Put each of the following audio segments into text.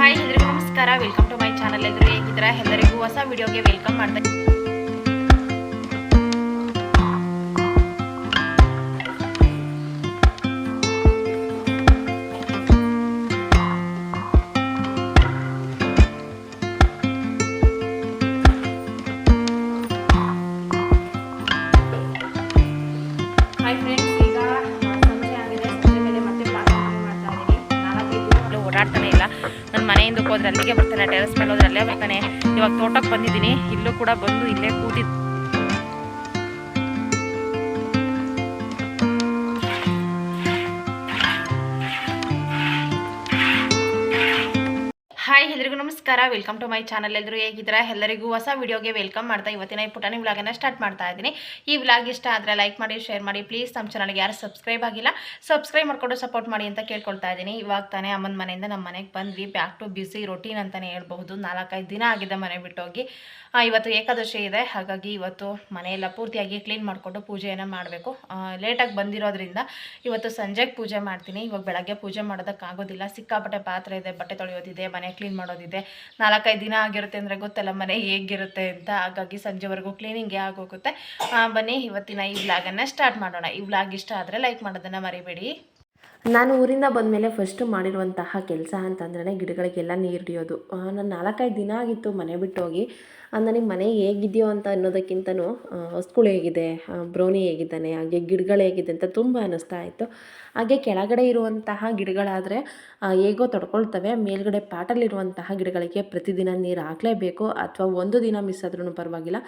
Hi ಎಲ್ಲರಿಗೂ ನಮಸ್ಕಾರ. Welcome to my channel ಎಲ್ಲರೂ ಹೇಗಿದ್ದೀರಾ? ಎಲ್ಲರಿಗೂ ಹೊಸ ವಿಡಿಯೋಗೆ ವೆಲ್ಕಮ್ ಮಾಡ್ತಾ ಅಲ್ಲಿಗೆ ಬರ್ತಾನೆ ಟೆರೆಸ್ ಮೇಲೆ ಹೋದ್ರೆ ಅಲ್ಲೇ ಬರ್ತಾನೆ. ಇವಾಗ ತೋಟಕ್ಕೆ ಬಂದಿದ್ದೀನಿ, ಇಲ್ಲೂ ಕೂಡ ಬಂದು ಇಲ್ಲೇ ಕೂತಿದ್ದು. ನಮಸ್ಕಾರ ವೆಲ್ಕಮ್ ಟು ಮೈ ಚಾನಲ್ ಎಲ್ಲರೂ ಹೇಗಿದ್ದೀರಾ? ಎಲ್ಲರಿಗೂ ಹೊಸ ವಿಡಿಯೋಗೆ ವೆಲ್ಕಮ್ ಮಾಡ್ತಾ ಇವತ್ತಿನ ಈ ಪುಟಾಣಿ ವ್ಲಾಗನ್ನು ಸ್ಟಾರ್ಟ್ ಮಾಡ್ತಾ ಇದ್ದೀನಿ. ಈ ವ್ಲಾಗ್ ಇಷ್ಟ ಆದರೆ ಲೈಕ್ ಮಾಡಿ ಶೇರ್ ಮಾಡಿ. ಪ್ಲೀಸ್ ನಮ್ಮ ಚಾನಲ್ಗೆ ಯಾರು ಸಬ್ಸ್ಕ್ರೈಬ್ ಆಗಿಲ್ಲ ಸಬ್ಸ್ಕ್ರೈಬ್ ಮಾಡಿಕೊಂಡು ಸಪೋರ್ಟ್ ಮಾಡಿ ಅಂತ ಕೇಳ್ಕೊಳ್ತಾ ಇದ್ದೀನಿ. ಇವಾಗ ತಾನೇ ಅಮ್ಮನ ಮನೆಯಿಂದ ನಮ್ಮ ಮನೆಗೆ ಬಂದ್ವಿ. ಬ್ಯಾಕ್ ಟು ಬ್ಯುಸಿ ರೊಟೀನ್ ಅಂತಲೇ ಹೇಳ್ಬಹುದು. ನಾಲ್ಕೈದು ದಿನ ಆಗಿದೆ ಮನೆ ಬಿಟ್ಟೋಗಿ ಇವತ್ತು ಏಕಾದಶಿ ಇದೆ, ಹಾಗಾಗಿ ಇವತ್ತು ಮನೆಯೆಲ್ಲ ಪೂರ್ತಿಯಾಗಿ ಕ್ಲೀನ್ ಮಾಡಿಕೊಂಡು ಪೂಜೆಯನ್ನು ಮಾಡಬೇಕು. ಲೇಟಾಗಿ ಬಂದಿರೋದ್ರಿಂದ ಇವತ್ತು ಸಂಜೆಗೆ ಪೂಜೆ ಮಾಡ್ತೀನಿ. ಇವಾಗ ಬೆಳಗ್ಗೆ ಪೂಜೆ ಮಾಡೋದಕ್ಕಾಗೋದಿಲ್ಲ ಸಿಕ್ಕಾಪಟ್ಟೆ ಪಾತ್ರೆ ಇದೆ, ಬಟ್ಟೆ ತೊಳೆಯೋದಿದೆ, ಮನೆ ಕ್ಲೀನ್ ಮಾಡೋದಿದೆ. ನಾಲ್ಕೈದು ದಿನ ಆಗಿರುತ್ತೆ ಅಂದರೆ ಗೊತ್ತಲ್ಲ ಮನೆ ಹೇಗಿರುತ್ತೆ ಅಂತ. ಹಾಗಾಗಿ ಸಂಜೆವರೆಗೂ ಕ್ಲೀನಿಂಗೇ ಆಗೋಗುತ್ತೆ. ಬನ್ನಿ, ಇವತ್ತಿನ ಈ ವ್ಲಾಗನ್ನು ಸ್ಟಾರ್ಟ್ ಮಾಡೋಣ. ಈ ವ್ಲಾಗ್ ಇಷ್ಟ ಆದರೆ ಲೈಕ್ ಮಾಡೋದನ್ನು ಮರಿಬೇಡಿ. ನಾನು ಊರಿಂದ ಬಂದಮೇಲೆ ಫಸ್ಟು ಮಾಡಿರುವಂತಹ ಕೆಲಸ ಅಂತಂದ್ರೆ ಗಿಡಗಳಿಗೆಲ್ಲ ನೀರು ಹಿಡಿಯೋದು. ನಾನು ನಾಲ್ಕೈದು ದಿನ ಆಗಿತ್ತು ಮನೆ ಬಿಟ್ಟೋಗಿ. ನನಗೆ ಮನೆ ಹೇಗಿದೆಯೋ ಅಂತ ಅನ್ನೋದಕ್ಕಿಂತನೂ ಆ, ವಸ್ತುಗಳು ಹೇಗಿದೆ ಬ್ರೌನಿ ಹೇಗಿದ್ದಾನೆ ಹಾಗೆ ಗಿಡಗಳು ಹೇಗಿದೆ ಅಂತ ತುಂಬ ಅನ್ನಿಸ್ತಾ ಇತ್ತು. ಹಾಗೆ ಕೆಳಗಡೆ ಇರುವಂತಹ ಗಿಡಗಳಾದರೆ ಹೇಗೋ ತೊಡ್ಕೊಳ್ತವೆ. ಮೇಲ್ಗಡೆ ಪಾಟಲ್ಲಿರುವಂತಹ ಗಿಡಗಳಿಗೆ ಪ್ರತಿದಿನ ನೀರು ಹಾಕಲೇಬೇಕು. ಅಥವಾ ಒಂದು ದಿನ ಮಿಸ್ ಆದ್ರೂ ಪರವಾಗಿಲ್ಲ.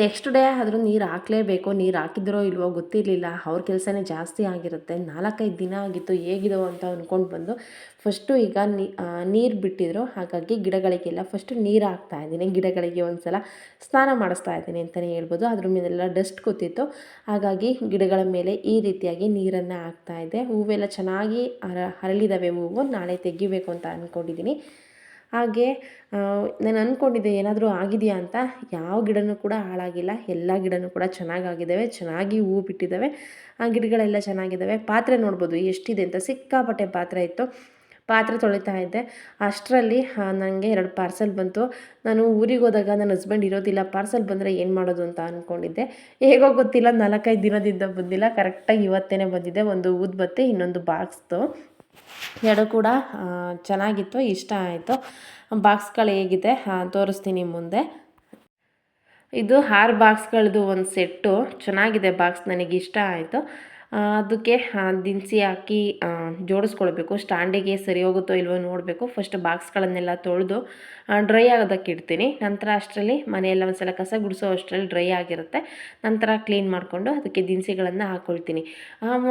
ನೆಕ್ಸ್ಟ್ ಡೇ ಆದರೂ ನೀರು ಹಾಕಲೇಬೇಕು. ನೀರು ಹಾಕಿದ್ರೋ ಇಲ್ವೋ ಗೊತ್ತಿರಲಿಲ್ಲ. ಅವ್ರ ಕೆಲಸನೇ ಜಾಸ್ತಿ ಆಗಿರುತ್ತೆ. ನಾಲ್ಕೈದು ದಿನ ಆಗಿತ್ತು ಹೇಗಿದೋ ಅಂತ ಅಂದ್ಕೊಂಡು ಬಂದು ಫಸ್ಟು ಈಗ ನೀರು ಬಿಟ್ಟಿದ್ರು. ಹಾಗಾಗಿ ಗಿಡಗಳಿಗೆಲ್ಲ ಫಸ್ಟು ನೀರು ಹಾಕ್ತಾ ಇದ್ದೀನಿ. ಗಿಡಗಳಿಗೆ ಒಂದು ಸಲ ಸ್ನಾನ ಮಾಡಿಸ್ತಾ ಇದ್ದೀನಿ ಅಂತಲೇ ಹೇಳ್ಬೋದು. ಅದ್ರ ಮೇಲೆಲ್ಲ ಡಸ್ಟ್ ಕೂತಿತ್ತು. ಹಾಗಾಗಿ ಗಿಡಗಳ ಮೇಲೆ ಈ ರೀತಿಯಾಗಿ ನೀರನ್ನು ಹಾಕ್ತಾ ಇದೆ ಹೂವೆಲ್ಲ ಚೆನ್ನಾಗಿ ಅರ ಅರಳಿದಾವೆ ಹೂವು. ನಾಳೆ ತೆಗಿಬೇಕು ಅಂತ ಅಂದ್ಕೊಂಡಿದ್ದೀನಿ ಹಾಗೆ ನಾನು ಅಂದ್ಕೊಂಡಿದ್ದೆ ಏನಾದರೂ ಆಗಿದೆಯಾ ಅಂತ. ಯಾವ ಗಿಡನೂ ಕೂಡ ಹಾಳಾಗಿಲ್ಲ. ಎಲ್ಲ ಗಿಡನೂ ಕೂಡ ಚೆನ್ನಾಗಾಗಿದ್ದಾವೆ. ಚೆನ್ನಾಗಿ ಹೂ ಬಿಟ್ಟಿದ್ದಾವೆ. ಆ ಗಿಡಗಳೆಲ್ಲ ಚೆನ್ನಾಗಿದ್ದಾವೆ. ಪಾತ್ರೆ ನೋಡ್ಬೋದು. ಎಷ್ಟಿದೆ ಅಂತ. ಸಿಕ್ಕಾಪಟ್ಟೆ ಪಾತ್ರೆ ಇತ್ತು. ಪಾತ್ರೆ ತೊಳಿತಾ ಇದ್ದೆ. ಅಷ್ಟರಲ್ಲಿ ನನಗೆ ಎರಡು ಪಾರ್ಸೆಲ್ ಬಂತು. ನಾನು ಊರಿಗೆ ಹೋದಾಗ ನನ್ನ ಹಸ್ಬೆಂಡ್ ಇರೋದಿಲ್ಲ. ಪಾರ್ಸೆಲ್ ಬಂದರೆ ಏನು ಮಾಡೋದು ಅಂತ ಅಂದ್ಕೊಂಡಿದ್ದೆ ಹೇಗೋ ಗೊತ್ತಿಲ್ಲ. ನಾಲ್ಕೈದು ದಿನದಿಂದ ಬಂದಿಲ್ಲ. ಕರೆಕ್ಟಾಗಿ ಇವತ್ತೇ ಬಂದಿದೆ. ಒಂದು ಊದ್ಬತ್ತಿ, ಇನ್ನೊಂದು ಬಾಕ್ಸ್ದು ಎರಡು ಕೂಡ ಚೆನ್ನಾಗಿತ್ತು, ಇಷ್ಟ ಆಯಿತು. ಬಾಕ್ಸ್ಗಳು ಹೇಗಿದೆ? ತೋರಿಸ್ತೀನಿ ಮುಂದೆ. ಇದು ಆರು ಬಾಕ್ಸ್ಗಳದ್ದು ಒಂದು ಸೆಟ್ಟು. ಚೆನ್ನಾಗಿದೆ ಬಾಕ್ಸ್ ನನಗೆ ಇಷ್ಟ ಆಯಿತು. ಅದಕ್ಕೆ ದಿನಸಿ ಹಾಕಿ ಜೋಡಿಸ್ಕೊಳ್ಬೇಕು. ಸ್ಟ್ಯಾಂಡಿಗೆ ಸರಿ ಹೋಗುತ್ತೋ ಇಲ್ವೋ ನೋಡಬೇಕು. ಫಸ್ಟ್ ಬಾಕ್ಸ್ಗಳನ್ನೆಲ್ಲ ತೊಳೆದು ಡ್ರೈ ಆಗೋದಕ್ಕೆ ಇಡ್ತೀನಿ. ನಂತರ ಅಷ್ಟರಲ್ಲಿ ಮನೆಯೆಲ್ಲ ಒಂದು ಸಲ ಕಸ ಗುಡಿಸೋ ಅಷ್ಟರಲ್ಲಿ ಡ್ರೈ ಆಗಿರುತ್ತೆ. ನಂತರ ಕ್ಲೀನ್ ಮಾಡಿಕೊಂಡು ಅದಕ್ಕೆ ದಿನಸಿಗಳನ್ನು ಹಾಕ್ಕೊಳ್ತೀನಿ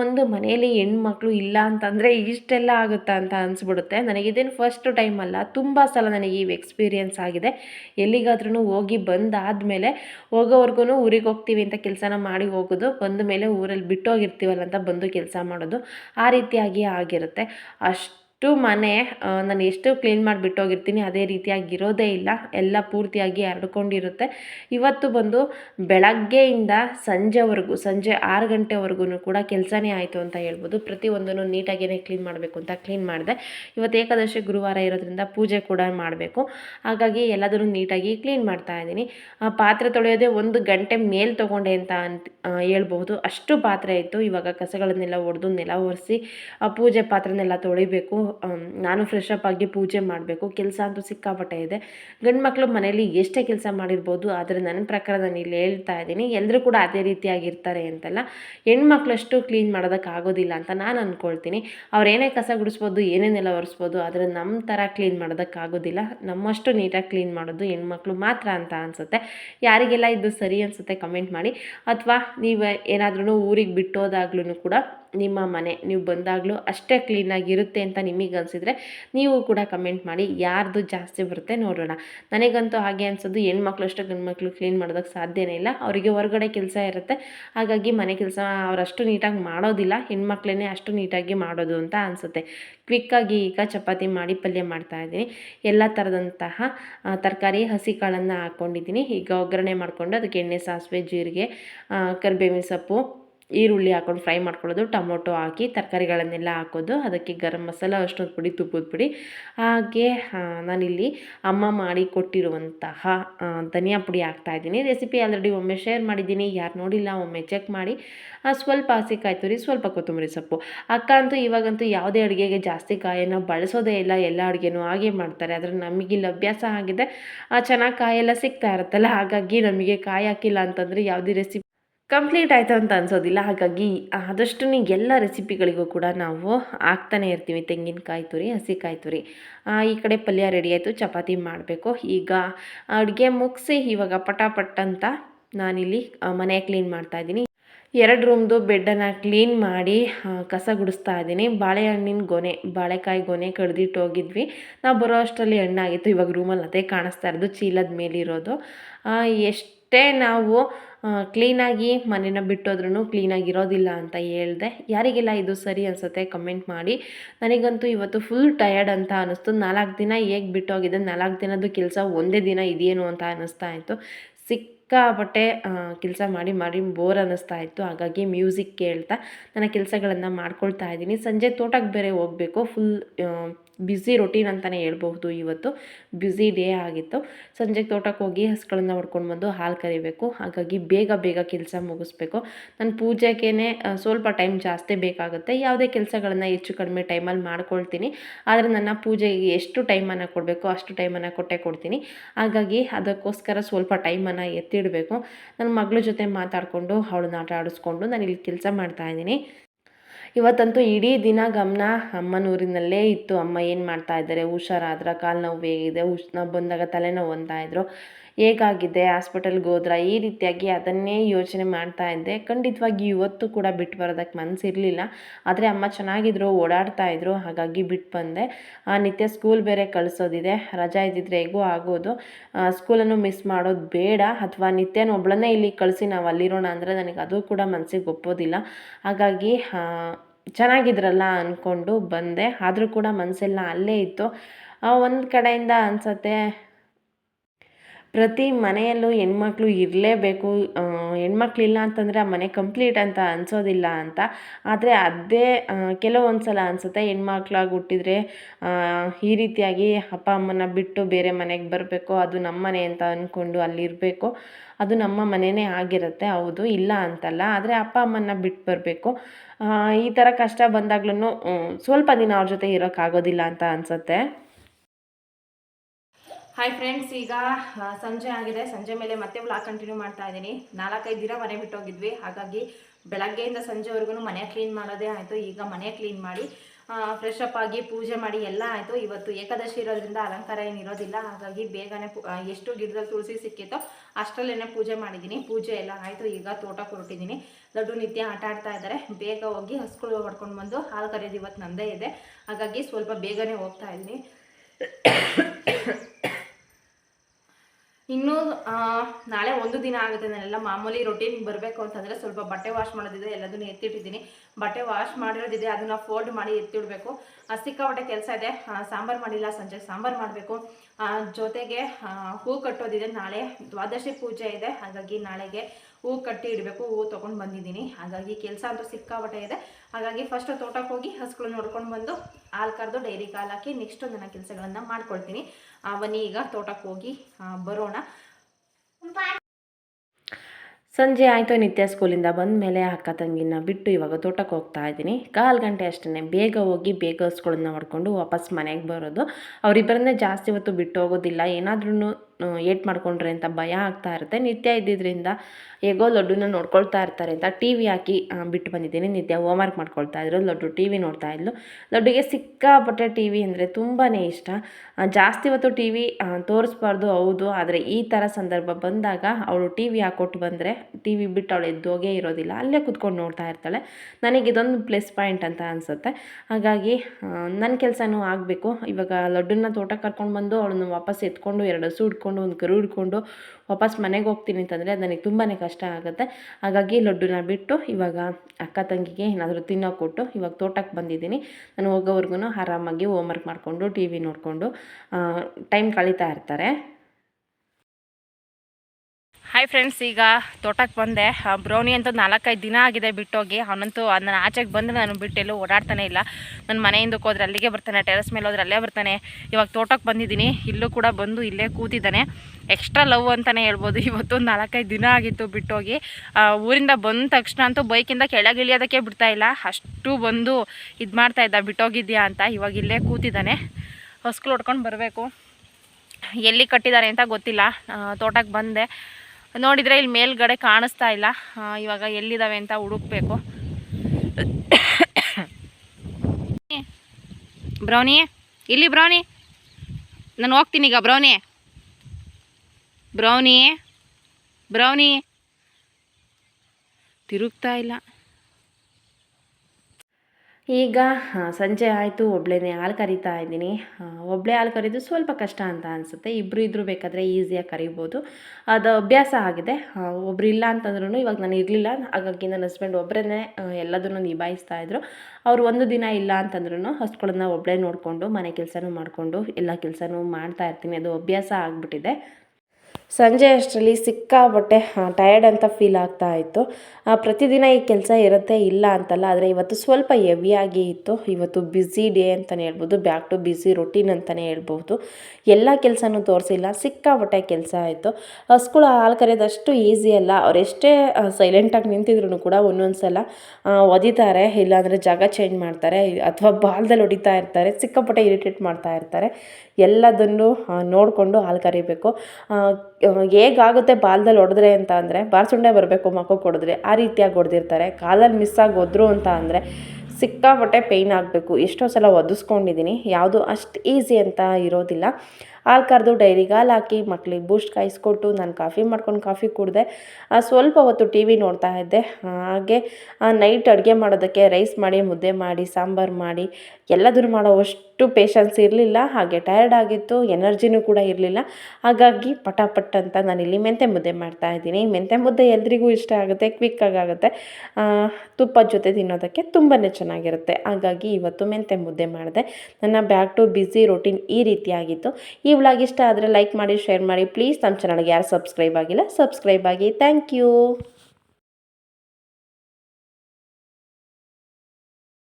ಒಂದು ಮನೆಯಲ್ಲಿ ಹೆಣ್ಮಕ್ಳು ಇಲ್ಲ ಅಂತಂದರೆ ಇಷ್ಟೆಲ್ಲ ಆಗುತ್ತಾ ಅಂತ ಅನಿಸ್ಬಿಡುತ್ತೆ. ನನಗಿದೇನು ಫಸ್ಟ್ ಟೈಮ್ ಅಲ್ಲ. ತುಂಬ ಸಲ ನನಗೆ ಈ ಎಕ್ಸ್ಪೀರಿಯೆನ್ಸ್ ಆಗಿದೆ. ಎಲ್ಲಿಗಾದ್ರೂ ಹೋಗಿ ಬಂದಾದ ಮೇಲೆ ಹೋಗೋವರೆಗೂ ಊರಿಗೆ ಹೋಗ್ತೀವಿ ಅಂತ ಕೆಲಸನ ಮಾಡಿ ಹೋಗೋದು. ಬಂದ ಮೇಲೆ ಊರಲ್ಲಿ ಬಿಟ್ಟೋಗಿರ್ತೀವಲ್ಲ ಅಂತ ಬಂದು ಕೆಲಸ ಮಾಡೋದು ಆ ರೀತಿಯಾಗಿ ಆಗಿರುತ್ತೆ. ಅಷ್ಟು ಮನೆ ಆ, ನಾನು ಎಷ್ಟು ಕ್ಲೀನ್ ಮಾಡಿ ಬಿಟ್ಟೋಗಿರ್ತೀನಿ ಅದೇ ರೀತಿಯಾಗಿ ಇರೋದೇ ಇಲ್ಲ. ಎಲ್ಲ ಪೂರ್ತಿಯಾಗಿ ಹರಡ್ಕೊಂಡಿರುತ್ತೆ. ಇವತ್ತು ಬಂದು ಬೆಳಗ್ಗೆಯಿಂದ ಸಂಜೆವರೆಗೂ ಸಂಜೆ ಆರು ಗಂಟೆವರೆಗೂ ಕೂಡ ಕೆಲಸನೇ ಆಯಿತು ಅಂತ ಹೇಳ್ಬೋದು. ಪ್ರತಿಯೊಂದನ್ನು ನೀಟಾಗಿಯೇ ಕ್ಲೀನ್ ಮಾಡಬೇಕು ಅಂತ ಕ್ಲೀನ್ ಮಾಡಿದೆ. ಇವತ್ತು ಏಕಾದಶಿ ಗುರುವಾರ ಇರೋದ್ರಿಂದ ಪೂಜೆ ಕೂಡ ಮಾಡಬೇಕು. ಹಾಗಾಗಿ ಎಲ್ಲದನ್ನು ನೀಟಾಗಿ ಕ್ಲೀನ್ ಮಾಡ್ತಾ ಇದ್ದೀನಿ. ಪಾತ್ರೆ ತೊಳೆಯೋದೇ ಒಂದು ಗಂಟೆ ಮೇಲೆ ತೊಗೊಂಡೆ ಅಂತ ಅಂತ ಆ, ಹೇಳ್ಬಹುದು. ಅಷ್ಟು ಪಾತ್ರೆ ಇತ್ತು. ಇವಾಗ ಕಸಗಳನ್ನೆಲ್ಲ ಒಡೆದು ನೆಲ ಒರೆಸಿ ಪೂಜೆ ಪಾತ್ರೆನೆಲ್ಲ ತೊಳಿಬೇಕು. ನಾನು ಫ್ರೆಶ್ ಅಪ್ ಆಗಿ ಪೂಜೆ ಮಾಡಬೇಕು. ಕೆಲಸ ಅಂತೂ ಸಿಕ್ಕಾಪಟ್ಟೆ ಇದೆ. ಗಂಡು ಮಕ್ಕಳು ಮನೇಲಿ ಎಷ್ಟೇ ಕೆಲಸ ಮಾಡಿರ್ಬೋದು, ಆದರೆ ನನ್ನ ಪ್ರಕಾರ ನಾನು ಇಲ್ಲಿ ಹೇಳ್ತಾ ಇದ್ದೀನಿ ಎಲ್ಲರೂ ಕೂಡ ಅದೇ ರೀತಿಯಾಗಿರ್ತಾರೆ ಅಂತಲ್ಲ. ಹೆಣ್ಮಕ್ಳಷ್ಟು ಕ್ಲೀನ್ ಮಾಡೋದಕ್ಕಾಗೋದಿಲ್ಲ ಅಂತ ನಾನು ಅಂದ್ಕೊಳ್ತೀನಿ ಅವ್ರೇನೇ ಕಸ ಗುಡಿಸ್ಬೋದು ಏನೇನೆಲ್ಲ ಒರೆಸ್ಬೋದು, ಆದರೆ ನಮ್ಮ ಥರ ಕ್ಲೀನ್ ಮಾಡೋದಕ್ಕಾಗೋದಿಲ್ಲ ನಮ್ಮಷ್ಟು ನೀಟಾಗಿ ಕ್ಲೀನ್ ಮಾಡೋದು ಹೆಣ್ಮಕ್ಳು ಮಾತ್ರ ಅಂತ ಅನಿಸುತ್ತೆ. ಯಾರಿಗೆಲ್ಲ ಇದು ಸರಿ ಅನಿಸುತ್ತೆ ಕಮೆಂಟ್ ಮಾಡಿ. ಅಥವಾ ನೀವು ಏನಾದ್ರೂ ಊರಿಗೆ ಬಿಟ್ಟೋದಾಗ್ಲೂ ಕೂಡ ನಿಮ್ಮ ಮನೆ, ನೀವು ಬಂದಾಗಲೂ ಅಷ್ಟೇ ಕ್ಲೀನಾಗಿರುತ್ತೆ ಅಂತ ನಿಮಗೆ ಅನಿಸಿದರೆ ನೀವು ಕೂಡ ಕಮೆಂಟ್ ಮಾಡಿ ಯಾರ್ದು ಜಾಸ್ತಿ ಬರುತ್ತೆ ನೋಡೋಣ. ನನಗಂತೂ ಹಾಗೆ ಅನಿಸೋದು, ಹೆಣ್ಮಕ್ಳು ಅಷ್ಟು ಗಂಡು ಕ್ಲೀನ್ ಮಾಡೋದಕ್ಕೆ ಸಾಧ್ಯನೇ ಇಲ್ಲ. ಅವರಿಗೆ ಹೊರಗಡೆ ಕೆಲಸ ಇರುತ್ತೆ. ಹಾಗಾಗಿ ಮನೆ ಕೆಲಸ ಅವರಷ್ಟು ನೀಟಾಗಿ ಮಾಡೋದಿಲ್ಲ ಹೆಣ್ಮಕ್ಳೇ ಅಷ್ಟು ನೀಟಾಗಿ ಮಾಡೋದು ಅಂತ ಅನಿಸುತ್ತೆ. ಕ್ವಿಕ್ಕಾಗಿ ಈಗ ಚಪಾತಿ ಮಾಡಿ ಪಲ್ಯ ಮಾಡ್ತಾ ಇದ್ದೀನಿ. ಎಲ್ಲ ಥರದಂತಹ ತರಕಾರಿ, ಹಸಿ ಕಾಳನ್ನು ಹಾಕ್ಕೊಂಡಿದ್ದೀನಿ ಈಗ ಒಗ್ಗರಣೆ ಮಾಡಿಕೊಂಡು ಅದಕ್ಕೆ ಎಣ್ಣೆ, ಸಾಸಿವೆ, ಜೀರಿಗೆ ಕರಿಬೇವಿನ ಸೊಪ್ಪು ಈರುಳ್ಳಿ ಹಾಕೊಂಡು ಫ್ರೈ ಮಾಡ್ಕೊಳ್ಳೋದು, ಟೊಮೊಟೊ ಹಾಕಿ, ತರಕಾರಿಗಳನ್ನೆಲ್ಲ ಹಾಕೋದು, ಅದಕ್ಕೆ ಗರಂ ಮಸಾಲ, ಅಷ್ಟೊಂದು ಪುಡಿ, ತುಪ್ಪದ ಪುಡಿ. ಹಾಗೆ ನಾನಿಲ್ಲಿ ಅಮ್ಮ ಮಾಡಿ ಕೊಟ್ಟಿರುವಂತಹ ಧನಿಯಾ ಪುಡಿ ಹಾಕ್ತಾಯಿದ್ದೀನಿ ರೆಸಿಪಿ ಆಲ್ರೆಡಿ ಒಮ್ಮೆ ಶೇರ್ ಮಾಡಿದ್ದೀನಿ. ಯಾರು ನೋಡಿಲ್ಲ, ಒಮ್ಮೆ ಚೆಕ್ ಮಾಡಿ. ಸ್ವಲ್ಪ ಸ್ವಲ್ಪ ಹಸಿಕಾಯಿ ತುರಿ, ಸ್ವಲ್ಪ ಕೊತ್ತಂಬರಿ ಸೊಪ್ಪು. ಅಕ್ಕ ಅಂತೂ ಇವಾಗಂತೂ ಯಾವುದೇ ಅಡುಗೆಗೆ ಜಾಸ್ತಿ ಕಾಯನ್ನು ಬಳಸೋದೇ ಇಲ್ಲ. ಎಲ್ಲ ಅಡುಗೆನೂ ಹಾಗೆ ಮಾಡ್ತಾರೆ. ಆದರೆ ನಮಗಿಲ್ಲಿ ಅಭ್ಯಾಸ ಆಗಿದೆ. ಚೆನ್ನಾಗಿ ಕಾಯೆಲ್ಲ ಸಿಗ್ತಾ ಇರುತ್ತಲ್ಲ? ಹಾಗಾಗಿ ನಮಗೆ ಕಾಯಿ ಹಾಕಿಲ್ಲ ಅಂತಂದರೆ ಯಾವುದೇ ರೆಸಿಪಿ ಕಂಪ್ಲೀಟ್ ಆಯಿತು ಅಂತ ಅನ್ಸೋದಿಲ್ಲ. ಹಾಗಾಗಿ ಆದಷ್ಟು ಎಲ್ಲ ರೆಸಿಪಿಗಳಿಗೂ ಕೂಡ ನಾವು ಹಾಕ್ತಾನೆ ಇರ್ತೀವಿ. ತೆಂಗಿನಕಾಯಿ ತುರಿ, ಹಸಿಕಾಯಿ ತುರಿ. ಈ ಕಡೆ ಪಲ್ಯ ರೆಡಿ ಆಯಿತು. ಚಪಾತಿ ಮಾಡಬೇಕು. ಈಗ ಅಡುಗೆ ಮುಗಿಸಿ ಇವಾಗ ಪಟಾಪಟ್ ಅಂತ ನಾನಿಲ್ಲಿ ಮನೆ ಕ್ಲೀನ್ ಮಾಡ್ತಾ ಇದ್ದೀನಿ. ಎರಡು ರೂಮ್ದು ಬೆಡ್ಡನ್ನು ಕ್ಲೀನ್ ಮಾಡಿ ಕಸ ಗುಡಿಸ್ತಾ ಇದ್ದೀನಿ. ಬಾಳೆಹಣ್ಣಿನ ಗೊನೆ, ಬಾಳೆಕಾಯಿ ಗೊನೆ ಕಡ್ದಿಟ್ಟು ಹೋಗಿದ್ವಿ. ನಾವು ಬರೋ ಅಷ್ಟರಲ್ಲಿ ಹಣ್ಣಾಗಿತ್ತು. ಇವಾಗ ರೂಮಲ್ಲಿ ಅದೇ ಕಾಣಿಸ್ತಾ ಇರೋದು. ಚೀಲದ ಮೇಲಿರೋದು. ಎಷ್ಟೇ ನಾವು ಕ್ಲೀನಾಗಿ ಮನೇನ ಬಿಟ್ಟೋದ್ರೂ ಕ್ಲೀನಾಗಿರೋದಿಲ್ಲ ಅಂತ ಹೇಳಿದೆ. ಯಾರಿಗೆಲ್ಲ ಇದು ಸರಿ ಅನಿಸುತ್ತೆ ಕಮೆಂಟ್ ಮಾಡಿ. ನನಗಂತೂ ಇವತ್ತು ಫುಲ್ ಟಯರ್ಡ್ ಅಂತ ಅನ್ನಿಸ್ತು ನಾಲ್ಕು ದಿನ ಹೇಗೆ ಬಿಟ್ಟೋಗಿದೆ, ನಾಲ್ಕು ದಿನದ್ದು ಕೆಲಸ ಒಂದೇ ದಿನ ಇದೇನೋ ಅಂತ ಅನ್ನಿಸ್ತಾ ಇತ್ತು. ಸಿಕ್ಕಾಪಟ್ಟೆ ಕೆಲಸ ಮಾಡಿ ಮಾಡಿ ಬೋರ್ ಅನ್ನಿಸ್ತಾ ಇತ್ತು. ಹಾಗಾಗಿ ಮ್ಯೂಸಿಕ್ ಕೇಳ್ತಾ ನನ್ನ ಕೆಲಸಗಳನ್ನು ಮಾಡ್ಕೊಳ್ತಾ ಇದ್ದೀನಿ. ಸಂಜೆ ತೋಟಕ್ಕೆ ಬೇರೆ ಹೋಗಬೇಕು. ಫುಲ್ ಬ್ಯುಸಿ ರೊಟೀನ್ ಅಂತಲೇ ಹೇಳ್ಬಹುದು ಇವತ್ತು. ಬ್ಯುಸಿ ಡೇ ಆಗಿತ್ತು. ಸಂಜೆ ತೋಟಕ್ಕೆ ಹೋಗಿ ಹಸುಗಳನ್ನು ಹೊಡ್ಕೊಂಡು ಬಂದು ಹಾಲು ಕರಿಬೇಕು. ಹಾಗಾಗಿ ಬೇಗ ಬೇಗ ಕೆಲಸ ಮುಗಿಸ್ಬೇಕು. ನಾನು ಪೂಜೆಗೇ ಸ್ವಲ್ಪ ಟೈಮ್ ಜಾಸ್ತಿ ಬೇಕಾಗುತ್ತೆ. ಯಾವುದೇ ಕೆಲಸಗಳನ್ನು ಹೆಚ್ಚು ಕಡಿಮೆ ಟೈಮಲ್ಲಿ ಮಾಡ್ಕೊಳ್ತೀನಿ. ಆದರೆ ನನ್ನ ಪೂಜೆಗೆ ಎಷ್ಟು ಟೈಮನ್ನು ಕೊಡಬೇಕು ಅಷ್ಟು ಟೈಮನ್ನು ಕೊಟ್ಟೆ ಕೊಡ್ತೀನಿ. ಹಾಗಾಗಿ ಅದಕ್ಕೋಸ್ಕರ ಸ್ವಲ್ಪ ಟೈಮನ್ನು ಎತ್ತಿಡಬೇಕು ನನ್ನ ಮಗಳ ಜೊತೆ ಮಾತಾಡಿಕೊಂಡು ಅವಳನ್ನ ಆಟ ಆಡಿಸ್ಕೊಂಡು ನಾನು ಇಲ್ಲಿ ಕೆಲಸ ಮಾಡ್ತಾಯಿದ್ದೀನಿ ಇವತ್ತಂತೂ ಇಡೀ ದಿನ ಗಮನ ಅಮ್ಮನೂರಿನಲ್ಲೇ ಇತ್ತು. ಅಮ್ಮ ಏನು ಮಾಡ್ತಾ ಇದ್ದಾರೆ? ಹುಷಾರಾದ್ರ? ಕಾಲು ನೋವು ಹೇಗಿದೆ? ಹುಷ್ ನಾವು ಬಂದಾಗ ತಲೆನೋವು ಅಂತ ಇದ್ರು. ಹೇಗಾಗಿದೆ ಹಾಸ್ಪಿಟಲ್ಗೆ ಹೋದ್ರ? ಈ ರೀತಿಯಾಗಿ ಅದನ್ನೇ ಯೋಚನೆ ಮಾಡ್ತಾ ಇದ್ದೆ. ಖಂಡಿತವಾಗಿ ಇವತ್ತು ಕೂಡ ಬಿಟ್ಟು ಬರೋದಕ್ಕೆ ಮನಸ್ಸಿರಲಿಲ್ಲ ಆದರೆ ಅಮ್ಮ ಚೆನ್ನಾಗಿದ್ರು ಓಡಾಡ್ತಾ ಇದ್ರು ಹಾಗಾಗಿ ಬಿಟ್ಟು ಬಂದೆ. ಆ, ನಿತ್ಯ ಸ್ಕೂಲ್ ಬೇರೆ ಕಳಿಸೋದಿದೆ. ರಜಾ ಇದ್ದಿದ್ರೆ ಹೇಗೂ ಆಗೋದು. ಸ್ಕೂಲನ್ನು ಮಿಸ್ ಮಾಡೋದು ಬೇಡ. ಅಥವಾ ನಿತ್ಯನ ಒಬ್ಳನ್ನೇ ಇಲ್ಲಿ ಕಳಿಸಿ ನಾವು ಅಲ್ಲಿರೋಣ ಅಂದರೆ ನನಗೆ ಅದು ಕೂಡ ಮನಸ್ಸಿಗೆ ಒಪ್ಪೋದಿಲ್ಲ. ಹಾಗಾಗಿ ಚೆನ್ನಾಗಿದ್ರಲ್ಲ ಅಂದ್ಕೊಂಡು ಬಂದೆ. ಆದರೂ ಕೂಡ ಮನಸ್ಸೆಲ್ಲ ಅಲ್ಲೇ ಇತ್ತು. ಒಂದು ಕಡೆಯಿಂದ ಅನಿಸತ್ತೆ ಪ್ರತಿ ಮನೆಯಲ್ಲೂ ಹೆಣ್ಮಕ್ಳು ಇರಲೇಬೇಕು ಹೆಣ್ಮಕ್ಳಿಲ್ಲ ಅಂತಂದರೆ ಆ ಮನೆ ಕಂಪ್ಲೀಟ್ ಅಂತ ಅನಿಸೋದಿಲ್ಲ ಅಂತ. ಆದರೆ ಅದೇ ಕೆಲವೊಂದು ಸಲ ಅನಿಸುತ್ತೆ ಹೆಣ್ಮಕ್ಳಾಗಿ ಹುಟ್ಟಿದರೆ ಈ ರೀತಿಯಾಗಿ ಅಪ್ಪ ಅಮ್ಮನ ಬಿಟ್ಟು ಬೇರೆ ಮನೆಗೆ ಬರಬೇಕು, ಅದು ನಮ್ಮ ಮನೆ ಅಂತ ಅಂದ್ಕೊಂಡು ಅಲ್ಲಿರಬೇಕು, ಅದು ನಮ್ಮ ಮನೆಯೇ ಆಗಿರುತ್ತೆ, ಹೌದು, ಇಲ್ಲ ಅಂತಲ್ಲ. ಆದರೆ ಅಪ್ಪ ಅಮ್ಮನ ಬಿಟ್ಟು ಬರಬೇಕು ಈ ಥರ ಕಷ್ಟ ಬಂದಾಗ್ಲೂ ಸ್ವಲ್ಪ ದಿನ ಅವ್ರ ಜೊತೆ ಇರೋಕ್ಕಾಗೋದಿಲ್ಲ ಅಂತ ಅನಿಸುತ್ತೆ. ಹಾಯ್ ಫ್ರೆಂಡ್ಸ್ ಈಗ ಸಂಜೆ ಆಗಿದೆ. ಸಂಜೆ ಮೇಲೆ ಮತ್ತೆ ಬ್ಲಾಕ್ ಕಂಟಿನ್ಯೂ ಮಾಡ್ತಾ ಇದ್ದೀನಿ. ನಾಲ್ಕೈದು ದಿನ ಮನೆ ಬಿಟ್ಟೋಗಿದ್ವಿ. ಹಾಗಾಗಿ ಬೆಳಗ್ಗೆಯಿಂದ ಸಂಜೆವರೆಗೂ ಮನೆ ಕ್ಲೀನ್ ಮಾಡೋದೇ ಆಯಿತು. ಈಗ ಮನೆ ಕ್ಲೀನ್ ಮಾಡಿ ಫ್ರೆಶ್ ಅಪ್ ಆಗಿ ಪೂಜೆ ಮಾಡಿ ಎಲ್ಲ ಆಯಿತು. ಇವತ್ತು ಏಕಾದಶಿ ಇರೋದ್ರಿಂದ ಅಲಂಕಾರ ಏನಿರೋದಿಲ್ಲ ಹಾಗಾಗಿ ಬೇಗನೆ ಎಷ್ಟು ಗಿಡದಲ್ಲಿ ತುಳಸಿ ಸಿಕ್ಕಿತ್ತೋ ಅಷ್ಟರಲ್ಲೇ ಪೂಜೆ ಮಾಡಿದ್ದೀನಿ. ಪೂಜೆ ಎಲ್ಲ ಆಯಿತು. ಈಗ ತೋಟ ಕೊರಟಿದ್ದೀನಿ. ದೊಡ್ಡ ನಿತ್ಯ ಆಟ ಆಡ್ತಾ ಇದ್ದಾರೆ. ಬೇಗ ಹೋಗಿ ಹಸ್ಗಳು ಹೊಡ್ಕೊಂಡು ಬಂದು ಹಾಲು ಕರೆಯೋದು ಇವತ್ತು ನಂದೇ ಇದೆ. ಹಾಗಾಗಿ ಸ್ವಲ್ಪ ಬೇಗನೆ ಹೋಗ್ತಾ ಇದ್ದೀನಿ. ಇನ್ನು ನಾಳೆ ಒಂದು ದಿನ ಆಗುತ್ತೆ ನಾನೆಲ್ಲ ಮಾಮೂಲಿ ರೊಟೀನ್ ಬರಬೇಕು ಅಂತಂದರೆ ಸ್ವಲ್ಪ ಬಟ್ಟೆ ವಾಶ್ ಮಾಡೋದಿದೆ, ಎಲ್ಲದನ್ನು ಎತ್ತಿಟ್ಟಿದ್ದೀನಿ. ಬಟ್ಟೆ ವಾಶ್ ಮಾಡಿರೋದಿದೆ, ಅದನ್ನು ಫೋಲ್ಡ್ ಮಾಡಿ ಎತ್ತಿಡಬೇಕು. ಸಿಕ್ಕಾಪಟ್ಟೆ ಕೆಲಸ ಇದೆ. ಸಾಂಬಾರು ಮಾಡಿಲ್ಲ, ಸಂಜೆ ಸಾಂಬಾರು ಮಾಡಬೇಕು. ಜೊತೆಗೆ ಹೂ ಕಟ್ಟೋದಿದೆ. ನಾಳೆ ದ್ವಾದಶಿ ಪೂಜೆ ಇದೆ. ಹಾಗಾಗಿ ನಾಳೆಗೆ ಹೂ ಕಟ್ಟಿ ಇಡಬೇಕು. ಹೂ ತೊಗೊಂಡು ಬಂದಿದ್ದೀನಿ. ಹಾಗಾಗಿ ಕೆಲಸ ಅಂತೂ ಸಿಕ್ಕಾಪಟ್ಟೆ ಇದೆ. ಹಾಗಾಗಿ ಫಸ್ಟ್ ತೋಟಕ್ಕೆ ಹೋಗಿ ಹಸುಗಳನ್ನ ನೋಡ್ಕೊಂಡು ಬಂದು ಹಾಲು ಕರೆದು ಡೈರಿ ಕಾಲು ಹಾಕಿ ನೆಕ್ಸ್ಟ್ ನನ್ನ ಕೆಲಸಗಳನ್ನು ಮಾಡ್ಕೊಳ್ತೀನಿ. ಬನ್ನಿ, ಈಗ ತೋಟಕ್ಕೆ ಹೋಗಿ ಬರೋಣ. ಸಂಜೆ ಆಯಿತು, ನಿತ್ಯ ಸ್ಕೂಲಿಂದ ಬಂದ ಮೇಲೆ ಅಕ್ಕ ತಂಗಿನ ಬಿಟ್ಟು ಇವಾಗ ತೋಟಕ್ಕೆ ಹೋಗ್ತಾ ಇದ್ದೀನಿ. ಕಾಲು ಗಂಟೆ ಅಷ್ಟೇ ಬೇಗ ಹೋಗಿ ಬೇಗ ಹಸ್ಗಳನ್ನ ಮಾಡ್ಕೊಂಡು ವಾಪಸ್ ಮನೆಗೆ ಬರೋದು. ಅವರಿಬ್ಬರನ್ನೇ ಜಾಸ್ತಿ ಹೊತ್ತು ಬಿಟ್ಟು ಹೋಗೋದಿಲ್ಲ. ಏನಾದ್ರೂ ಏಟ್ ಮಾಡ್ಕೊಂಡ್ರೆ ಅಂತ ಭಯ ಆಗ್ತಾ ಇರುತ್ತೆ. ನಿತ್ಯ ಇದ್ದಿದ್ದರಿಂದ ಹೇಗೋ ಲಡ್ಡುನ ನೋಡ್ಕೊಳ್ತಾ ಇರ್ತಾರೆ ಅಂತ ಟಿ ವಿ ಹಾಕಿ ಬಿಟ್ಟು ಬಂದಿದ್ದೀನಿ. ನಿತ್ಯ ಹೋಮ್ವರ್ಕ್ ಮಾಡ್ಕೊಳ್ತಾ ಇದ್ರು. ಲಡ್ಡು ಟಿ ವಿ ನೋಡ್ತಾ ಇದ್ಲು. ಲಡ್ಡುಗೆ ಸಿಕ್ಕಾಪಟ್ಟೆ ಟಿ ವಿ ಅಂದರೆ ತುಂಬಾ ಇಷ್ಟ. ಜಾಸ್ತಿ ಹೊತ್ತು ಟಿ ವಿ ತೋರಿಸ್ಬಾರ್ದು, ಹೌದು. ಆದರೆ ಈ ಥರ ಸಂದರ್ಭ ಬಂದಾಗ ಅವಳು ಟಿ ವಿ ಹಾಕೊಟ್ಟು ಬಂದರೆ ಟಿ ವಿ ಬಿಟ್ಟು ಅವಳು ಎದ್ದೋಗೇ ಇರೋದಿಲ್ಲ. ಅಲ್ಲೇ ಕುತ್ಕೊಂಡು ನೋಡ್ತಾ ಇರ್ತಾಳೆ. ನನಗೆ ಇದೊಂದು ಪ್ಲಸ್ ಪಾಯಿಂಟ್ ಅಂತ ಅನಿಸುತ್ತೆ. ಹಾಗಾಗಿ ನನ್ನ ಕೆಲಸನೂ ಆಗಬೇಕು. ಇವಾಗ ಲಡ್ಡನ್ನ ತೋಟ ಕರ್ಕೊಂಡು ಬಂದು ಅವಳನ್ನು ವಾಪಸ್ ಎತ್ಕೊಂಡು ಎರಡು ಹಸು ಒಂದು ಕರು ಹಿಡ್ಕೊಂಡು ವಾಪಸ್ ಮನೆಗೆ ಹೋಗ್ತೀನಿ ಅಂತಂದರೆ ಅದು ನನಗೆ ತುಂಬಾ ಕಷ್ಟ ಆಗುತ್ತೆ. ಹಾಗಾಗಿ ಲಡ್ಡುನ ಬಿಟ್ಟು ಇವಾಗ ಅಕ್ಕ ತಂಗಿಗೆ ಏನಾದರೂ ತಿನ್ನೋ ಕೊಟ್ಟು ಇವಾಗ ತೋಟಕ್ಕೆ ಬಂದಿದ್ದೀನಿ. ನಾನು ಹೋಗೋವರೆಗೂ ಆರಾಮಾಗಿ ಹೋಮ್ವರ್ಕ್ ಮಾಡಿಕೊಂಡು ಟಿ ವಿ ನೋಡಿಕೊಂಡು ಟೈಮ್ ಕಳೀತಾ ಇರ್ತಾರೆ. ಹಾಯ್ ಫ್ರೆಂಡ್ಸ್ ಈಗ ತೋಟಕ್ಕೆ ಬಂದೆ. ಬ್ರೌನಿ ಅಂತ ನಾಲ್ಕೈದು ದಿನ ಆಗಿದೆ ಬಿಟ್ಟೋಗಿ. ಅವನಂತೂ ನನ್ನ ಆಚೆಗೆ ಬಂದರೆ ನಾನು ಬಿಟ್ಟೆಲ್ಲೂ ಓಡಾಡ್ತಾನೆ ಇಲ್ಲ. ನನ್ನ ಮನೆಯಿಂದಕ್ಕೆ ಹೋದ್ರೆ ಅಲ್ಲಿಗೆ ಬರ್ತಾನೆ ಟೆರೆಸ್ ಮೇಲೆ ಹೋದ್ರೆ ಅಲ್ಲೇ ಬರ್ತಾನೆ. ಇವಾಗ ತೋಟಕ್ಕೆ ಬಂದಿದ್ದೀನಿ. ಇಲ್ಲೂ ಕೂಡ ಬಂದು ಇಲ್ಲೇ ಕೂತಿದ್ದಾನೆ. ಎಕ್ಸ್ಟ್ರಾ ಲವ್ ಅಂತಲೇ ಹೇಳ್ಬೋದು. ಇವತ್ತು ನಾಲ್ಕೈದು ದಿನ ಆಗಿತ್ತು ಬಿಟ್ಟೋಗಿ. ಊರಿಂದ ಬಂದ ತಕ್ಷಣ ಅಂತೂ ಬೈಕಿಂದ ಕೆಳಗೆ ಇಳಿಯೋದಕ್ಕೆ ಬಿಡ್ತಾ ಇಲ್ಲ. ಅಷ್ಟು ಬಂದು ಇದು ಮಾಡ್ತಾ ಇದ್ದ, ಬಿಟ್ಟೋಗಿದ್ಯಾ ಅಂತ. ಇವಾಗ ಇಲ್ಲೇ ಕೂತಿದ್ದಾನೆ. ಹೊಸ್ಕಲು ಹೊಡ್ಕೊಂಡು ಬರಬೇಕು. ಎಲ್ಲಿ ಕಟ್ಟಿದ್ದಾರೆ ಅಂತ ಗೊತ್ತಿಲ್ಲ. ತೋಟಕ್ಕೆ ಬಂದೆ. ನೋಡಿದರೆ ಇಲ್ಲಿ ಮೇಲ್ಗಡೆ ಕಾಣಿಸ್ತಾ ಇಲ್ಲ. ಇವಾಗ ಎಲ್ಲಿದ್ದಾವೆ ಅಂತ ಹುಡುಕ್ಬೇಕು. ಬ್ರೌನಿ, ಇಲ್ಲಿ ಬ್ರೌನಿ. ನಾನು ಹೋಗ್ತೀನಿ ಈಗ ಬ್ರೌನಿ. Brownie brownie. ತಿರುಗ್ತಾ ಇಲ್ಲ. ಈಗ ಸಂಜೆ ಆಯಿತು, ಒಬ್ಳೇನೆ ಹಾಲು ಕರಿತಾ ಇದ್ದೀನಿ. ಒಬ್ಬಳೇ ಹಾಲು ಕರಿದು ಸ್ವಲ್ಪ ಕಷ್ಟ ಅಂತ ಅನಿಸುತ್ತೆ. ಇಬ್ಬರು ಇದ್ರೂ ಬೇಕಾದರೆ ಈಸಿಯಾಗಿ ಕರಿಬೋದು. ಅದು ಅಭ್ಯಾಸ ಆಗಿದೆ. ಒಬ್ರು ಇಲ್ಲ ಅಂತಂದ್ರೂ ಇವಾಗ ನಾನು ಇರಲಿಲ್ಲ. ಹಾಗಾಗಿ ನನ್ನ ಹಸ್ಬೆಂಡ್ ಒಬ್ಬರೇ ಎಲ್ಲದನ್ನು ನಿಭಾಯಿಸ್ತಾ ಇದ್ರು. ಅವ್ರು ಒಂದು ದಿನ ಇಲ್ಲ ಅಂತಂದ್ರೂ ಹಸ್ಗಳನ್ನ ಒಬ್ಬಳೇ ನೋಡಿಕೊಂಡು ಮನೆ ಕೆಲಸನೂ ಮಾಡಿಕೊಂಡು, ಎಲ್ಲ ಕೆಲಸನೂ ಮಾಡ್ತಾ ಇರ್ತೀನಿ. ಅದು ಅಭ್ಯಾಸ ಆಗಿಬಿಟ್ಟಿದೆ. ಸಂಜೆ ಅಷ್ಟರಲ್ಲಿ ಸಿಕ್ಕಾಬಟ್ಟೆ ಟಯರ್ಡ್ ಅಂತ ಫೀಲ್ ಆಗ್ತಾ ಇತ್ತು. ಪ್ರತಿದಿನ ಈ ಕೆಲಸ ಇರುತ್ತೆ ಇಲ್ಲ ಅಂತಲ್ಲ, ಆದರೆ ಇವತ್ತು ಸ್ವಲ್ಪ ಹೆವಿಯಾಗಿ ಇತ್ತು. ಇವತ್ತು ಬ್ಯುಸಿ ಡೇ ಅಂತಲೇ ಹೇಳ್ಬೋದು ಬ್ಯಾಕ್ ಟು ಬ್ಯುಸಿ ರೊಟೀನ್ ಅಂತಲೇ ಹೇಳ್ಬೋದು. ಎಲ್ಲ ಕೆಲಸನೂ ತೋರಿಸಿಲ್ಲ ಸಿಕ್ಕಾಬಟ್ಟೆ ಕೆಲಸ ಆಯಿತು. ಹಸ್ಗಳು ಹಾಲು ಕರೆಯೋದಷ್ಟು ಈಸಿ ಅಲ್ಲ ಅವರೆಷ್ಟೇ ಸೈಲೆಂಟಾಗಿ ನಿಂತಿದ್ರು ಕೂಡ ಒಂದೊಂದು ಸಲ ಒದಿತಾರೆ, ಇಲ್ಲಾಂದರೆ ಜಾಗ ಚೇಂಜ್ ಮಾಡ್ತಾರೆ, ಅಥವಾ ಬಾಲ್ದಲ್ಲಿ ಹೊಡಿತಾ ಇರ್ತಾರೆ, ಸಿಕ್ಕಾಪಟ್ಟೆ ಇರಿಟೇಟ್ ಮಾಡ್ತಾ ಇರ್ತಾರೆ. ಎಲ್ಲದನ್ನು ನೋಡಿಕೊಂಡು ಹಾಲು ಕರಿಬೇಕು. ಹೇಗಾಗುತ್ತೆ ಬಾಲ್ದಲ್ಲಿ ಹೊಡೆದ್ರೆ ಅಂತ ಅಂದರೆ ಬಾರ್ಸುಂಡೆ ಬರಬೇಕು ಮಕ್ಕಳು ಕೊಡಿದ್ರೆ ಆ ರೀತಿಯಾಗಿ ಹೊಡೆದಿರ್ತಾರೆ. ಕಾಲಲ್ಲಿ ಮಿಸ್ ಆಗಿ ಹೋದ್ರು ಅಂತ ಅಂದರೆ ಸಿಕ್ಕಾಪಟ್ಟೆ ಪೇಯ್ನ್ ಆಗಬೇಕು. ಎಷ್ಟೋ ಸಲ ಒದಿಸ್ಕೊಂಡಿದ್ದೀನಿ ಯಾವುದು ಅಷ್ಟು ಈಸಿ ಅಂತ ಇರೋದಿಲ್ಲ. ಹಾಲು ಕರೆದು ಡೈರಿಗೆ ಹಾಲು ಹಾಕಿ ಮಕ್ಳಿಗೆ ಬೂಸ್ಟ್ ಕಾಯಿಸ್ಕೊಟ್ಟು ನಾನು ಕಾಫಿ ಮಾಡ್ಕೊಂಡು ಕಾಫಿ ಕುಡಿದೆ. ಸ್ವಲ್ಪ ಹೊತ್ತು ಟಿ ವಿ ನೋಡ್ತಾ ಇದ್ದೆ. ಹಾಗೆ ನೈಟ್ ಅಡುಗೆ ಮಾಡೋದಕ್ಕೆ ರೈಸ್ ಮಾಡಿ ಮುದ್ದೆ ಮಾಡಿ ಸಾಂಬಾರು ಮಾಡಿ ಎಲ್ಲದನ್ನು ಮಾಡೋವಷ್ಟು ಪೇಷನ್ಸ್ ಇರಲಿಲ್ಲ. ಹಾಗೆ ಟಯರ್ಡ್ ಆಗಿತ್ತು ಎನರ್ಜಿನೂ ಕೂಡ ಇರಲಿಲ್ಲ. ಹಾಗಾಗಿ ಪಟಾಪಟ್ ಅಂತ ನಾನಿಲ್ಲಿ ಮೆಂತೆ ಮುದ್ದೆ ಮಾಡ್ತಾ ಇದ್ದೀನಿ. ಮೆಂತೆ ಮುದ್ದೆ ಎಲ್ರಿಗೂ ಇಷ್ಟ ಆಗುತ್ತೆ ಕ್ವಿಕ್ಕಾಗಿ ಆಗುತ್ತೆ. ಆ, ತುಪ್ಪದ ಜೊತೆ ತಿನ್ನೋದಕ್ಕೆ ತುಂಬಾ ಚೆನ್ನಾಗಿರುತ್ತೆ. ಹಾಗಾಗಿ ಇವತ್ತು ಮೆಂತೆ ಮುದ್ದೆ ಮಾಡಿದೆ. ನನ್ನ ಬ್ಯಾಕ್ ಟು ಬ್ಯುಸಿ ರೊಟೀನ್ ಈ ರೀತಿಯಾಗಿತ್ತು. ಈ ವ್ಲಾಗ್ ಇಷ್ಟ ಆದರೆ ಲೈಕ್ ಮಾಡಿ ಶೇರ್ ಮಾಡಿ ಪ್ಲೀಸ್ ನಮ್ಮ ಚಾನಲ್ಗೆ ಯಾರು ಸಬ್ಸ್ಕ್ರೈಬ್ ಆಗಿಲ್ಲ ಸಬ್ಸ್ಕ್ರೈಬ್ ಆಗಿ. Thank you